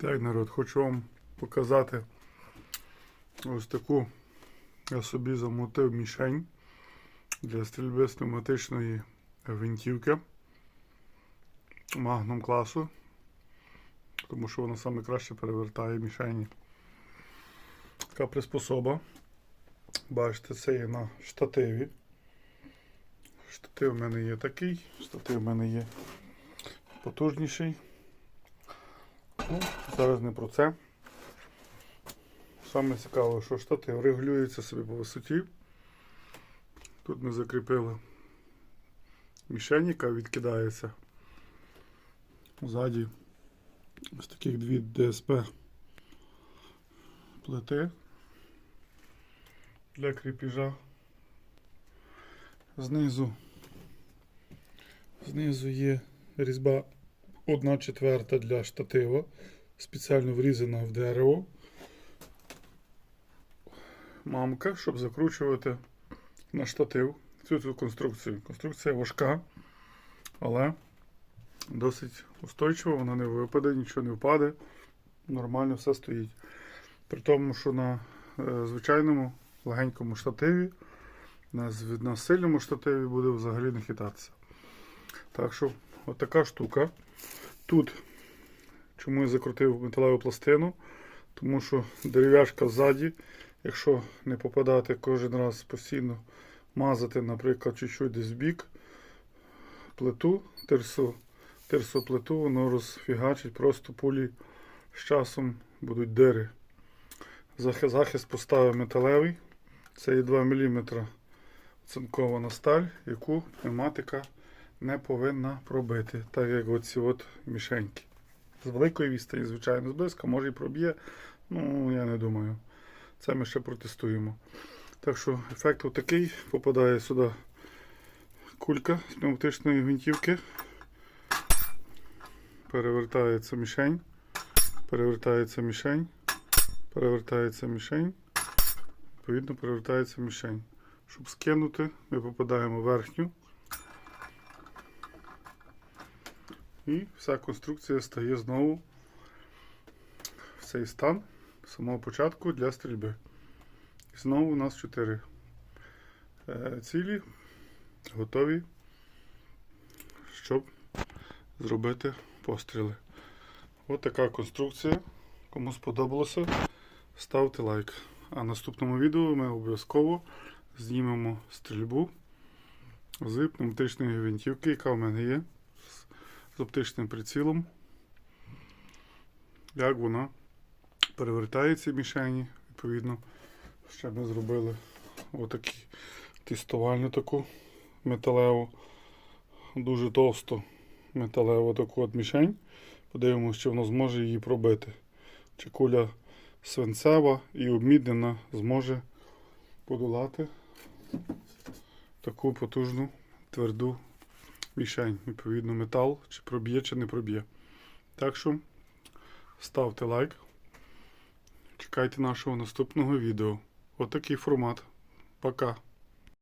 Так, народ, хочу вам показати ось таку. Я собі замотив мішень для стрільби з пневматичної гвинтівки магнум класу, тому що вона саме краще перевертає мішені. Така приспособа. Бачите, це є на штативі. Штатив в мене є такий, штатив в мене є потужніший. Ну, зараз не про це. Саме цікаве, що штатив регулюється собі по висоті. Тут ми закріпили мішень, яка відкидається. Ззаді ось таких дві ДСП плити для кріпіжа. Знизу, знизу є різьба 1 четверта для штатива, спеціально врізана в дерево. Мамка, щоб закручувати на штатив цю, цю конструкцію. Конструкція важка, але досить устойчива, вона не випаде, нічого не впаде. Нормально все стоїть. При тому, що на е, звичайному легенькому штативі, на, на сильному штативі буде взагалі не хитатися. Так що, от така штука. Тут чому я закрутив металеву пластину, тому що дерев'яшка ззаді, якщо не попадати кожен раз постійно мазати, наприклад, чуть-чуть десь бік плиту, терсу, терсу плиту, воно розфігачить, просто пулі з часом будуть дири. Захист поставив металевий. Це є 2 мм цинкована сталь, яку пневматика не повинна пробити, так як оці от мішеньки. З великої відстані, звичайно, зблизька, може і проб'є. Ну, я не думаю. Це ми ще протестуємо. Так що ефект такий. Попадає сюди кулька з пневматичної гвинтівки. Перевертається мішень. Перевертається мішень. Перевертається мішень. Відповідно, перевертається мішень. Щоб скинути, ми попадаємо в верхню. І вся конструкція стає знову в цей стан з самого початку для стрільби. І знову у нас 4 цілі готові, щоб зробити постріли. Ось така конструкція. Кому сподобалося, ставте лайк. А в наступному відео ми обов'язково знімемо стрільбу з пневматичної гвинтівки, яка в мене є, з- оптичним прицілом. Як вона перевертає ці мішені, відповідно, ще ми зробили отакі тестувальну таку металеву, дуже товсту металеву таку от мішень. Подивимося, чи воно зможе її пробити. Чи куля свинцева і обміднена зможе подолати таку потужну тверду мішень. Відповідно, метал, чи проб'є, чи не проб'є. Так що ставте лайк. Чекайте нашого наступного відео. Отакий формат. Пока.